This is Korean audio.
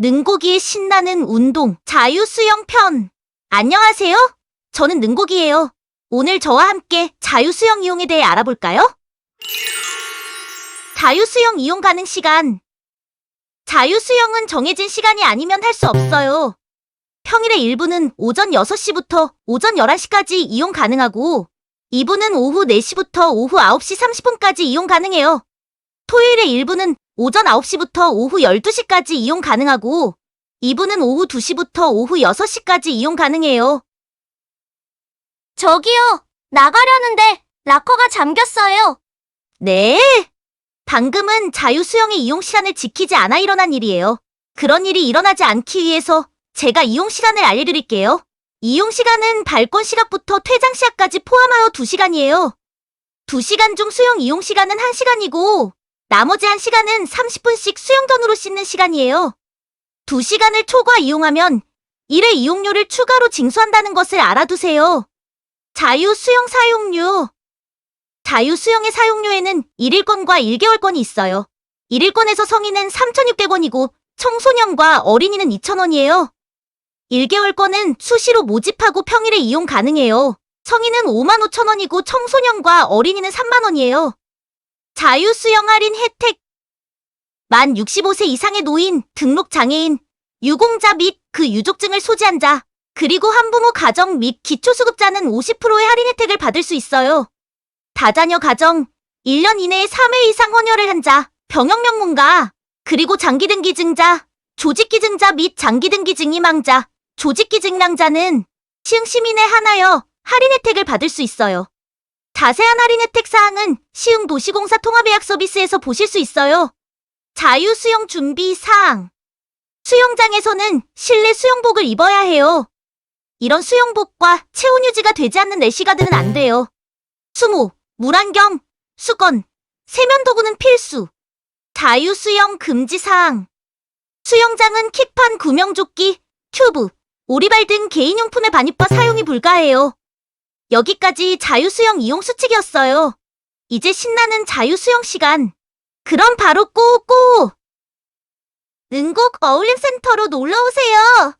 능고기의 신나는 운동 자유수영 편. 안녕하세요. 저는 능고기예요. 오늘 저와 함께 자유수영 이용에 대해 알아볼까요? 자유수영 이용 가능 시간. 자유수영은 정해진 시간이 아니면 할 수 없어요. 평일에 1부는 오전 6시부터 오전 11시까지 이용 가능하고 2부는 오후 4시부터 오후 9시 30분까지 이용 가능해요. 토요일에 1부는 오전 9시부터 오후 12시까지 이용 가능하고 2부는 오후 2시부터 오후 6시까지 이용 가능해요. 저기요, 나가려는데 락커가 잠겼어요. 네. 방금은 자유 수영의 이용 시간을 지키지 않아 일어난 일이에요. 그런 일이 일어나지 않기 위해서 제가 이용 시간을 알려드릴게요. 이용 시간은 발권 시각부터 퇴장 시각까지 포함하여 2시간이에요. 2시간 중 수영 이용 시간은 1시간이고 나머지 1시간은 30분씩 수영전으로 씻는 시간이에요. 2시간을 초과 이용하면 1회 이용료를 추가로 징수한다는 것을 알아두세요. 자유 수영 사용료 자유 수영의 사용료에는 1일권과 1개월권이 있어요. 1일권에서 성인은 3,600원이고 청소년과 어린이는 2,000원이에요. 1개월권은 수시로 모집하고 평일에 이용 가능해요. 성인은 5만 5천 원이고 청소년과 어린이는 3만 원이에요. 자유수영 할인 혜택. 만 65세 이상의 노인, 등록 장애인, 유공자 및 그 유족증을 소지한 자, 그리고 한부모 가정 및 기초수급자는 50%의 할인 혜택을 받을 수 있어요. 다자녀 가정, 1년 이내에 3회 이상 헌혈을 한 자, 병역 명문가, 그리고 장기등기증자, 조직기증자 및 장기등기증 희망자, 조직기증량자는 시흥시민에 한하여 할인 혜택을 받을 수 있어요. 자세한 할인 혜택 사항은 시흥 도시공사 통합예약 서비스에서 보실 수 있어요. 자유 수영 준비 사항. 수영장에서는 실내 수영복을 입어야 해요. 이런 수영복과 체온 유지가 되지 않는 래시가드는 안 돼요. 수모, 물안경, 수건, 세면 도구는 필수. 자유 수영 금지 사항. 수영장은 킥판 구명조끼, 튜브, 오리발 등 개인용품의 반입과 사용이 불가해요. 여기까지 자유수영 이용 수칙이었어요. 이제 신나는 자유수영 시간. 그럼 바로 꼬꼬! 능곡 어울림센터로 놀러오세요.